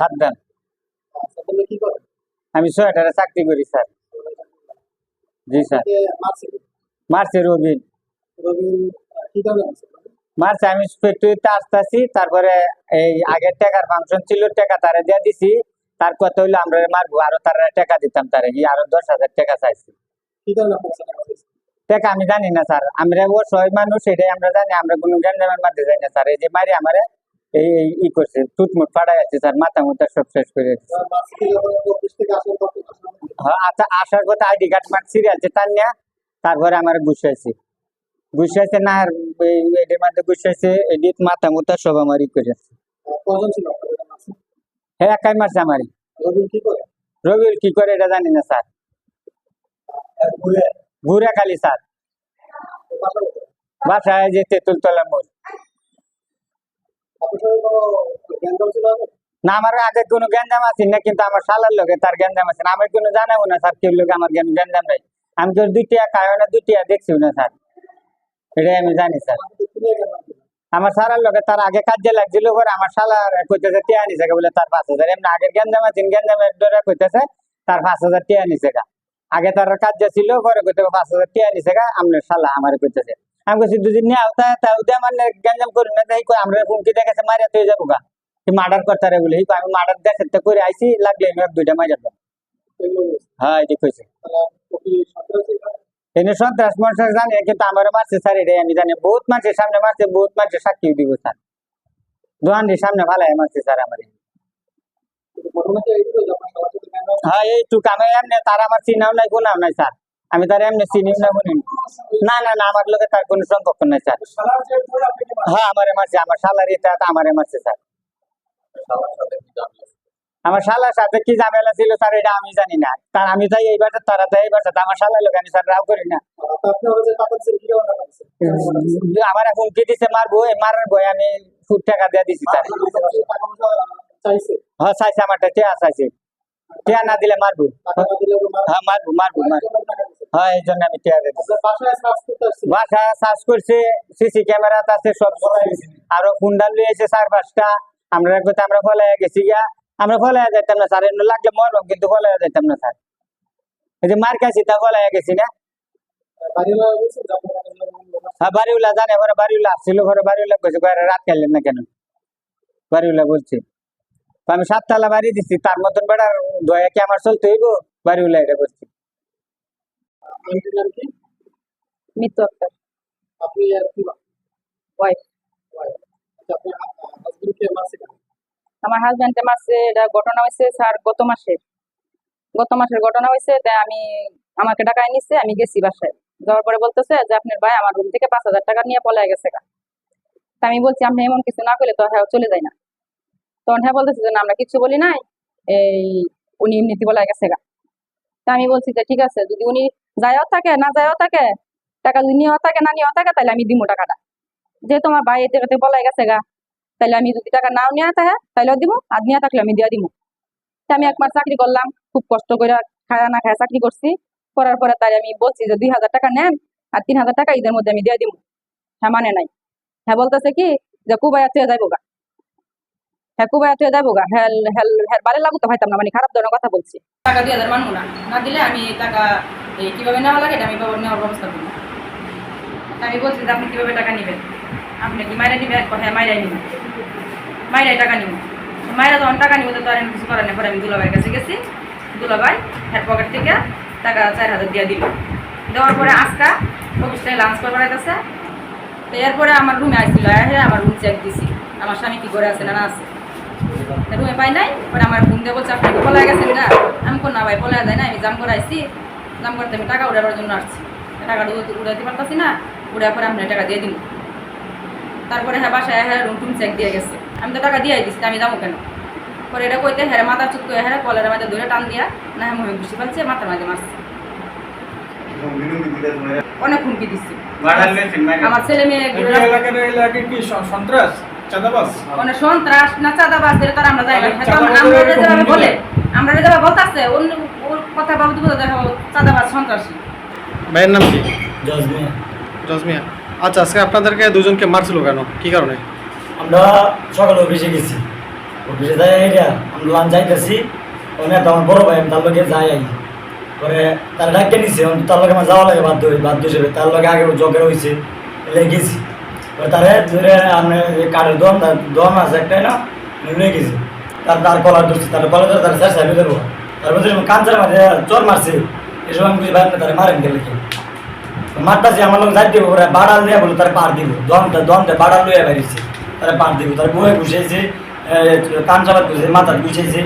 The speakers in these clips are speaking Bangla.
আচ্ছা, তুমি কি করেন? আমি সোয়েটারে চাকরি করি স্যার। জি স্যার? মারছে রবিন। মারছে? আমি ফ্যাক্টরিতে আসতেছি তারপরে এই আগের টাকার ফাংশন ছিল টাকা তারে দিয়ে দিছি। তার কথা হইল আমরা মারবো আরও তারা টাকা দিতাম তারে কি আরও দশ হাজার টাকা চাইছি? টাকা আমি জানি না স্যার। আমরা ও ছয় মানুষ এটাই আমরা জানি আমরা কোনো গ্যান্ডামের মধ্যে যাই না স্যার। এই যে মারি আমারে এই ই করছে। টুটমুট ফাড়াই আছে স্যার মাথা মুথা সব শেষ করে হ্যাঁ, আচ্ছা আসার কথা আইডি কার্ড মার্ক সিরিয়াল টান নিয়ে তারপরে আমার গুছাইছে গুছাইছে না আর এটির মধ্যে গুছাইছে এডিট মাথা মুথা সব আমার ই কজন মারছে হ্যাঁ একাই মারছে আমারই। করে? রবির কি করে এটা জানি না স্যার। ঘুরে? ঘুরে খালি স্যার? বাসায়? যে তেঁতুলতলা মোড় আপনার সঙ্গে কোনো জ্ঞানদাম ছিল আগে? না, আমার আগে কোনো গ্যাঞ্জাম আছে না, কিন্তু আমার শালার লোকে তার গ্যাঞ্জাম আছে না। আমি কোনো জানাব না স্যার কেউ লোকে আমার গ্যাঞ্জাম নাই। আমি কেউ দুইটিয়া খাইও না দুইটিয়া দেখছিও না স্যার। এটাই আমি জানি স্যার। তো আমার সারার লোকে তার আগে কাজে লাগছিল, পরে আমার শালার কইতেছে, টিয়া নিছে বলে তার পাঁচ হাজার। এমনি আগের গ্যাঞ্জাম আছে গ্যাঞ্জামের ডরে কইতেছে, তার পাঁচ হাজার টিয়া নিছে আগে তার কাজে ছিল, পরে কইতে পাঁচ হাজার টিয়া নিছে গা আপনার শালা, আমার কইতেছে। আমি কইছি, দুদিন নিয়ে আওতা তা উদে আমার গ্যাঞ্জাম করি না তাই কই আমরা হুমকি দেখেছে মারিয়া তুই যাব গা। কি মার্ডার করতারে বলে। এই কই আমি মার্ডার দেখে তো করে আইছি, লাগলে আমি এক দুইটা মারিয়া দাও এগুলো হয়েছে। হ্যাঁ এটা কইছে। তাহলে আপনি কি সন্ত্রাসী না? এনে সন্ত্রাস মানুষ জানে, কিন্তু আমার মারছে স্যার, এটাই আমি জানি। বহুত মানুষের সামনে মারছে, বহুত মানুষের সাক্ষী দিব স্যার। দোয়ানির সামনে ভালাই মারছে স্যার আমার। কিন্তু ঘটনা তো এইটুকুই যে আপনার সবার সাথে জ্ঞানদাম হ্যাঁ এইটুক, আমি এমনি তার আমার চিনাও নাই গুনাও নাই স্যার। আমি তার এমনি চিনিও না গুনি না না না, আমার লোকে তার কোনো সম্পর্ক নাই, স্যার? হ্যাঁ আমারে মারছে, আমার শালার এটা আমারে মারছে, স্যার? আমার শালার সাথে কি ঝামেলা ছিল, স্যার, এটা আমি জানি না তার আমি তাই এই বাসা তারা তাই এই বাসা আমার শালার লোক আমি, স্যার রাও করি না? আমার এখন কি দিছে, মারবো মারার বই আমি ফুট টাকা দিয়ে দিছি, স্যার। হ্যাঁ চাইছে আমারটা, টিয়া চাইছে টিয়া না দিলে মারবো। হ্যাঁ মারবো মারবো মারবো? হ্যাঁ এই জন্য আমি টিয়া দিয়ে দিছি। আপনার বাসায় সার্চ করতে আসছেন। বাসা সার্চ করছে সিসি ক্যামেরা আছে সব আরও কুন্ডাল লিয়েছে চার পাঁচটা। আমরা কোথাও আমরা ফলাই গেছি গিয়া। আমরা ফলাই যাইতাম না স্যার এমনি লাগলে মরবাম কিন্তু ফলাই যাইতাম না স্যার। এই যে মার খাইছি তা ফলাই গেছি না। বাড়িওয়ালা বলছে যে আপনার কাছে লোক আছে। হ্যাঁ বাড়িওয়ালা জানে ঘরে আসছিল ঘরে কইছে ঘরে রাত খাইলেন না কেন? বলছে আমি সাততলা বাড়ি দিচ্ছি তার মতন বেড়ার দয়া কি আমার চলতে হইব? বাড়িওয়ালা এটা করছি আন্টির নাম কি? মৃত্যু আক্তার আপনি আর কি ওয়াইফ আচ্ছা, আপনার হাজবেন্ড মারছে কেন? আমার হাজব্যান্ডে মাসে এটা ঘটনা হয়েছে স্যার গত মাসে গত মাসের ঘটনা হয়েছে তাই আমি আমাকে টাকায় নিচ্ছে আমি গেছি বাসায়। যাওয়ার পরে বলতেছে যে আপনার ভাই আমার রুম থেকে পাঁচ হাজার টাকা নিয়ে পলাই গেছে গা। তা আমি বলছি আপনি এমন কিছু না করলে তো হ্যাঁ চলে যায় না। তখন হ্যাঁ বলতেছে যে না আমরা কিছু বলি নাই এই উনি এমনিতে পলাই গেছে গা। তা আমি বলছি যে ঠিক আছে যদি উনি যায়ও থাকে না যায়ও থাকে টাকা যদি নিয়েও থাকে না নিয়েও থাকে তাহলে আমি দিব টাকাটা। যেহেতু আমার ভাই এতে এতে পলাই গেছে গা তাহলে আমি যদি টাকা নাও নিয়ে থাকে তাহলেও দিব আর নিয়ে থাকলে আমি দিয়ে দিব আমি এক মাস চাকরি করলাম, খুব কষ্ট করে খায়া না খায়া চাকরি করছি, করার পরে তাই আমি বলছি যে দুই হাজার টাকা নেন, আর তিন হাজার টাকা ঈদের মধ্যে আমি দিয়ে দিব হ্যাঁ মানে নাই। হ্যাঁ বলতেছে কি, যে কুবাইয়া তুই যাইবো গা। হ্যাঁ কুবাইয়া তুই যাইবো গা। হ্যাঁ হ্যাঁ হ্যাঁ বারে লাগু তো ভাইতাম না মানে খারাপ ধরনের কথা বলছি। টাকা দুই হাজার মানবো না দিলে আমি টাকা কীভাবে নেওয়া লাগে আমি নেওয়ার ব্যবস্থা করব। আমি বলছি যে আপনি কীভাবে টাকা নেবেন? আপনি কি মাইরা নিবেন? হ্যাঁ মাইরাই নিবেন মাইরাই টাকা নিব। মাইরা যখন টাকা নিব, তো আর কিছু করার নেই। পরে আমি দুলাভাইয়ের কাছে গেছি। দুলাভাই হ্যাঁ পকেট থেকে টাকা চার হাজার দিয়ে দিল। দেওয়ার পরে আজকা অফিসটায় লাঞ্চ করে বেড়াইতেছে তো এরপরে আমার রুমে আসছিল হ্যাঁ আমার রুম চেক দিছি। আমার স্বামী কি করে আছে না না আছে? রুমে পাই নাই। পরে আমার ফোন বলছে আপনি পলাই গেছেন না আমি কোন না ভাই পলাই যায় না আমি জাম করে আইছি। জাম করতে আমি টাকা উড়াবার জন্য আসছি। টাকাটা উড়াইতে পারতাছি না উড়ার পরে আপনি টাকা দিয়ে দিন তারপরে হ্যাঁ বাসায় হ্যাঁ রুম টুম চেক দিয়ে গেছে। আমি তো টাকা দিয়ে দিচ্ছি আমি যাব কেন? পরে এটা কইতে হ্যাঁ মাথা চুপ করে হ্যাঁ কলের মাঝে ধরে টান দিয়া না হ্যাঁ মহিম খুশি ফেলছে মাথার মাঝে মারছে। অনেক হুমকি দিচ্ছে আমার ছেলে মেয়ে কি সন্ত্রাস? মানে সন্ত্রাস না চাঁদাবাজ দিলে তারা আমরা যাই না। আরে আমরা চাঁদাবাজের আমরা যেভাবে হুমকি বলে আমরা যেভাবে বলতেছে অন্য কথা বাবদ বোঝা দেখা চাঁদাবাজ সন্ত্রাসী। ভাইয়ের নাম কি? জজমিয়া। জজমিয়া। আচ্ছা আজকে আপনাদেরকে দুজনকে মারছিল কেন? কি কারণে? আমরা সকালে অফিসে গেছি। অফিসে যাই আইরা আমি লাঞ্চ যাইতেছি। ওনে তো আমার বড় ভাই আমি তার লগে যাই আই। পরে তার ডাক্তার নিছে তার লগে আমার যাওয়া লাগে বাধ্য বাধ্য হিসেবে। তার লগে আগে জগের হয়েছে এলে গেছি। পরে তারে ধরে আমি কাঠের দম দম আছে একটাই না লয়ে গেছি। তার তার কলার ধরছি তার কলার ধরে তার চার সাইডে ধরবো। তারপর দেখলাম কাঞ্চার মাঝে চোর মারছে। এসব আমি বুঝি তারা মারেন গেলে কি মারতাছি আমার লোক যাইতে ওরা বাড়াল দিয়ে বলে তারা পার দিব। দমটা দমটা বাড়াল লইয়া বেরিয়েছে তারা পার দিব। তার ঘুষেছে ঘুষেছে ঘুষেছে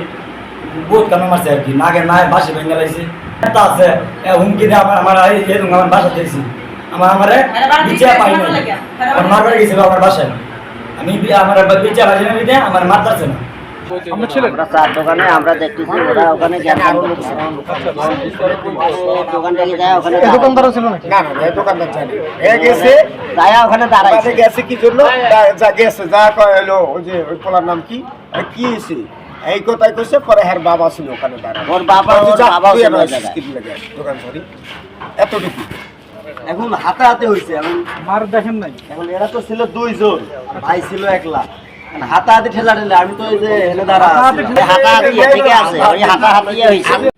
বহুত কামে মারছে আর কি। নাগে নাই বাসে ভেঙে লাইছে। তা আছে এ হুমকি দিয়ে আমার আমার এই এই আমার বাসা দিয়েছি। আমার আমারে বিচার পাই আমার মারবার গেছিল আমার বাসায়। আমি আমার বিচার না আমার মারতাছে না। আমরা চার দোকানে আমরা দেখতেছি ওরা ওখানে জ্ঞান দোকান থেকে যায় ওখানে দোকানদারও ছিল নাকি? না না দোকানদার জানি গেছে। যায় ওখানে দাঁড়াইছে গেছে কি জন্য? যা- যা গেছে যা কয় হলো ওই যে ওই পোলার নাম কি? কি হয়েছে? এই কথাই কইছে পরে হ্যার বাবা ছিল ওখানে দাঁড়ানো ওর বাবা ওর তুই ছিল দোকান সরি। এতটুকু। এখন হাতে হাতে হয়েছে এখন মার দেখেন নাই। এখন এরা তো ছিল দুইজন ভাই ছিল একলা। এখন হাতে হাতে ঠেলা ঠেলে আমি তো যে এনে দাঁড়া আছি। ওই হাতা হাতি ঠিক আছে। ওই হাতা হয়েছে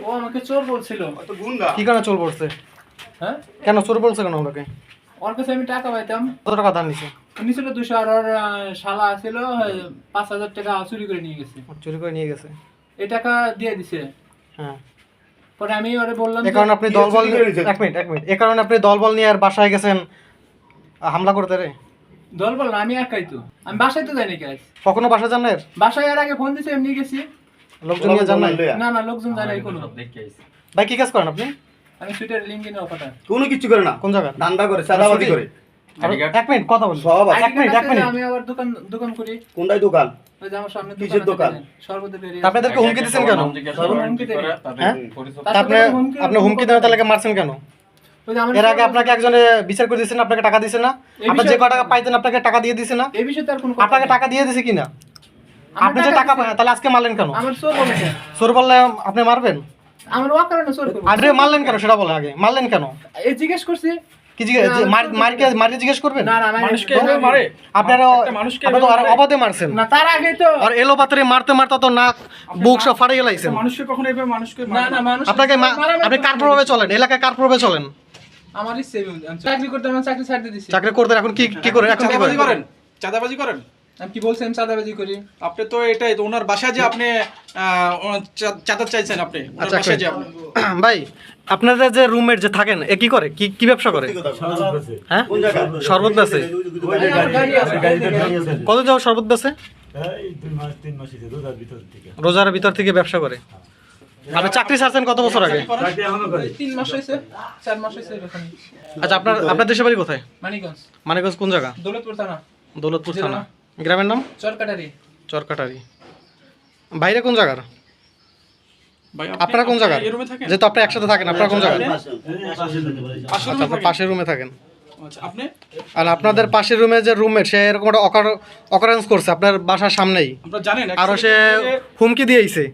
ও আমাকে চোর বলছিল। কি কারণে চোর পড়ছে হ্যাঁ? কেন চোর বলছে কেন ওনাকে? ওর কাছে আমি টাকা পাইতাম। কত টাকা ধার নিছে? নিছিল দুশো আর ওর শালা ছিল পাঁচ হাজার টাকা চুরি করে নিয়ে গেছে। চুরি করে নিয়ে গেছে? এই টাকা দিয়ে দিছে। হ্যাঁ। পরে আমি ওরে বললাম এ যে- কারণে আপনি দলবল এক মিনিট এক মিনিট। কারণে আপনি দলবল নিয়ে আর বাসায় গেছেন হামলা করতে রে? দল বল আমি একাই তো। আমি বাসায় তো কখনো বাসা যান না এর? বাসায় এর আগে ফোন দিছে এমনি গেছি। লোকজন নিয়ে যান নাই? না না লোকজন কোনো ভাই কি কাজ করেন আপনি? আমি সুইটার লিঙ্কিনে অফারটা কোনো কিছু করে না। কোন জায়গা? ধান্দা করে চাঁদাবাজি করে। এক মিনিট কথা বলুন। সব আছে। এক মিনিট এক মিনিট। আমি আবার দোকান দোকান করি কোনটাই দোকান? ওই যে আমার সামনে কিসের দোকান? সর্বদের তা আপনাদেরকে হুমকি দিচ্ছেন কেন? হুমকি দেয়। হ্যাঁ? আপনি হুমকি- আপনি হুমকি দেওয়ার তাহলে মারছেন কেন? এর আগে আপনাকে একজনে বিচার করে দিয়েছেন আপনাকে টাকা দিয়েছে না? আপনি যে বিষয়ে- ক টাকা পাইতেন আপনাকে টাকা দিয়ে দিয়েছে না? এই বিষয়ে তার কোনো আপনাকে টাকা দিয়ে দিয়েছে কিনা? আপনি যে টাকা। পান তাহলে আজকে মারলেন কেন? আমার চোর বলেছে চোর বললে আপনি মারবেন? আমার ওয়া কারণে চোর করব আপনি মারলেন কেন সেটা বলে আগে। মারলেন কেন? এই জিজ্ঞেস করছি। কি জিজ্ঞেস মার মারকে মারকে জিজ্ঞেস করবেন? না না না মানুষকে মারে। আপনারা তো আর অবাধে মারছেন। না তার আগে তো আর এলো পাত্রে মারতে মারতে তো নাক বুক সব ফাড়িয়ে লাইছেন মানুষকে কখনো এভাবে মানুষকে না না মানুষ আপনাকে আপনি কার প্রভাবে চলেন? এলাকায় কার প্রভাবে চলেন? আমার ইচ্ছে চাকরি করতে আমার চাকরি ছাড়তে দিছি। চাকরি করতে এখন কি কি করে এখন কি চাঁদাবাজি করেন? করেন? চাঁদাবাজি করেন? আমি কি বলছি আমি চাঁদাবাজি করি? আপনি তো এটাই তো ওনার বাসায় যে আপনি চাঁদা চাইছেন আপনি আচ্ছা আপনি। ভাই আপনাদের যে রুমমেট যে থাকেন এ কি করে? কি কি ব্যবসা করে? হ্যাঁ? শরবত আছে, কত যাও শরবত বেচে রোজার ভিতর থেকে। ব্যবসা করে। আপনি চাকরি ছাড়ছেন কত বছর আগে? তিন মাস হয়েছে চার মাস হয়েছে আচ্ছা আপনার আপনার দেশের বাড়ি কোথায়? মানিকগঞ্জ। মানিকগঞ্জ কোন জায়গা? দৌলতপুর থানা। দৌলতপুর থানা। গ্রামের নাম? চরকাটারি। চরকাটারি। বাইরে কোন জায়গার? ভাই আপনারা কোন জায়গার? এই রুমে থাকেন? যেহেতু আপনারা একসাথে থাকেন আপনারা কোন জায়গার? পাশের আচ্ছা রুমে থাকেন? পাশের রুমে থাকেন। আচ্ছা আর আপনাদের পাশের রুমে যে রুমমেট সে এরকম একটা অকারেন্স করছে আপনার বাসার সামনেই। আরও সে হুমকি দিয়েছে।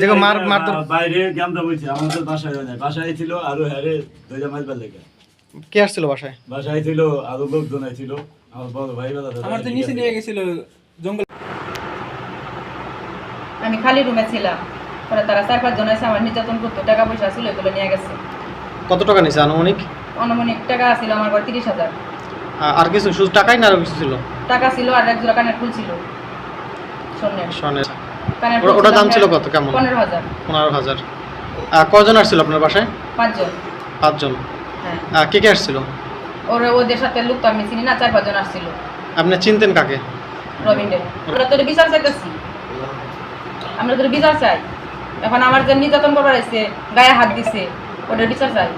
যে মার মার বাইরে জ্ঞানটা বলছি আমাদের বাসায় হয় না বাসায় ছিল আরও হ্যারে দুইটা মাছ লেগে। কে আসছিল বাসায়? বাসায় ছিল আরও লোকজন ছিল আমার বড় ভাই বেলা আমার তো নিচে নিয়ে গেছিল জঙ্গল আমি খালি রুমে ছিলাম। পরে তারা চার পাঁচ জন এসে আমার নির্যাতন করতো টাকা পয়সা ছিল এগুলো নিয়ে গেছে। কত টাকা নিছে আনুমানিক? অনমনিক টাকা ছিল আমার ঘর তিরিশ হাজার। আর কিছু? শুধু টাকাই না আরও কিছু ছিল? টাকা ছিল আর এক জোড়া কানের ফুল ছিল। স্বর্ণের। কানের ওটা- দাম ছিল কত? কেমন? পনেরো হাজার। পনেরো হাজার। কজন আসছিল আপনার বাসায়? পাঁচজন। পাঁচজন। হ্যাঁ। কে কে আসছিল? ওর ওদের সাথে লোক তো আমি চিনি না চার পাঁচজন আসছিল। আপনি চিনতেন কাকে? রবীন্দ্র আমরা তোর বিচার চাইতেছি। আমরা তোর বিচার চাই। এখন আমার যে নির্যাতন করবার এসে গায়ে হাত দিছে ওটার বিচার চাই।